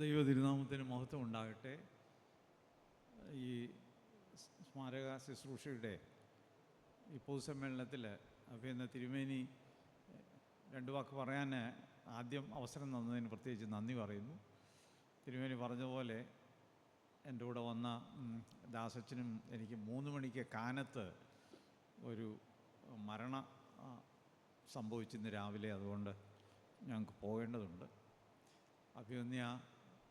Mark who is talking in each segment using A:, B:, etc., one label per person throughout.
A: ദൈവ തിരുനാമത്തിന് മഹത്വം ഉണ്ടാകട്ടെ ഈ സ്മാരക ശുശ്രൂഷയുടെ ഈ പൊതുസമ്മേളനത്തിൽ അപ്പോൾ ഇന്ന് തിരുമേനി രണ്ട് വാക്ക് പറയാൻ ആദ്യം അവസരം തന്നതിന് പ്രത്യേകിച്ച് നന്ദി പറയുന്നു. തിരുമേനി പറഞ്ഞ പോലെ എന്റെ കൂടെ വന്ന ദാസച്ചനും എനിക്ക് മൂന്ന് മണിക്ക് കാനത്ത് ഒരു മരണ സംഭവിച്ചിന്ന് രാവിലെ അതുകൊണ്ട് ഞങ്ങൾക്ക് പോകേണ്ടതുണ്ട്. അഭിമന്യ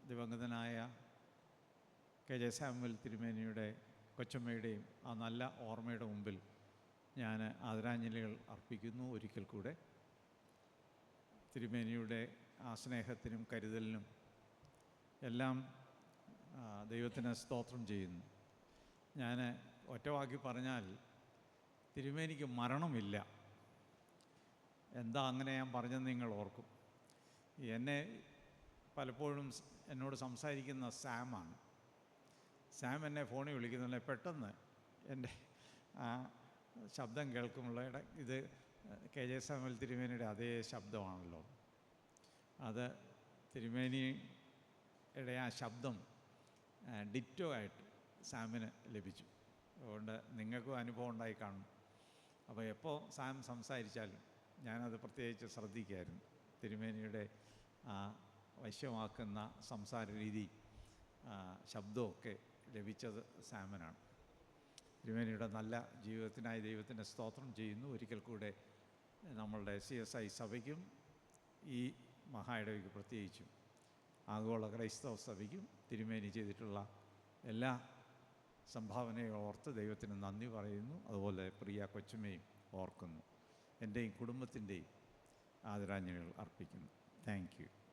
A: ദിവംഗതനായ കെ ജെ സാമുവൽ തിരുമേനിയുടെ കൊച്ചമ്മയുടെയും ആ നല്ല ഓർമ്മയുടെ മുമ്പിൽ ഞാൻ ആദരാഞ്ജലികൾ അർപ്പിക്കുന്നു ഒരിക്കൽ കൂടെ. തിരുമേനിയുടെ ആ സ്നേഹത്തിനും കരുതലിനും എല്ലാം ദൈവത്തിന് സ്തോത്രം ചെയ്യുന്നു. ഞാൻ ഒറ്റവാക്കി പറഞ്ഞാൽ തിരുമേനിക്ക് മരണമില്ല. എന്താ അങ്ങനെ ഞാൻ പറഞ്ഞെന്ന് നിങ്ങൾ ഓർക്കും. എന്നെ പലപ്പോഴും എന്നോട് സംസാരിക്കുന്ന സാമാണ്. സാം എന്നെ ഫോണിൽ വിളിക്കുന്നുണ്ട്. പെട്ടെന്ന് എന്റെ ആ ശബ്ദം കേൾക്കുമ്പോൾ ഇത് കെ ജെ സാമൽ തിരുമേനിയുടെ അതേ ശബ്ദമാണല്ലോ. അത് തിരുമേനിയുടെ ആ ശബ്ദം ഡിറ്റോ ആയിട്ട് സാമിന് ലഭിച്ചു. അതുകൊണ്ട് നിങ്ങൾക്കും അനുഭവം ഉണ്ടായി കാണും. അപ്പോൾ എപ്പോൾ സാം സംസാരിച്ചാലും ഞാനത് പ്രത്യേകിച്ച് ശ്രദ്ധിക്കായിരുന്നു. തിരുമേനിയുടെ ആ വശ്യമാക്കുന്ന സംസാര രീതി ശബ്ദമൊക്കെ ലഭിച്ചത് സാമനാണ്. തിരുമേനിയുടെ നല്ല ജീവിതത്തിനായി ദൈവത്തിന്റെ സ്തോത്രം ചെയ്യുന്നു. ഒരിക്കൽ കൂടെ നമ്മളുടെ സി എസ് ഐ സഭയ്ക്കും ഈ മഹായിടവയ്ക്ക് പ്രത്യേകിച്ചും ആഗോള ക്രൈസ്തവ സഭയ്ക്കും തിരുമേനി ചെയ്തിട്ടുള്ള എല്ലാ സംഭാവനയും ഓർത്ത് ദൈവത്തിന് നന്ദി പറയുന്നു. അതുപോലെ പ്രിയ കൊച്ചുമയും ഓർക്കുന്നു. എന്റെയും കുടുംബത്തിന്റെയും ആദരാഞ്ജലികൾ അർപ്പിക്കുന്നു. താങ്ക്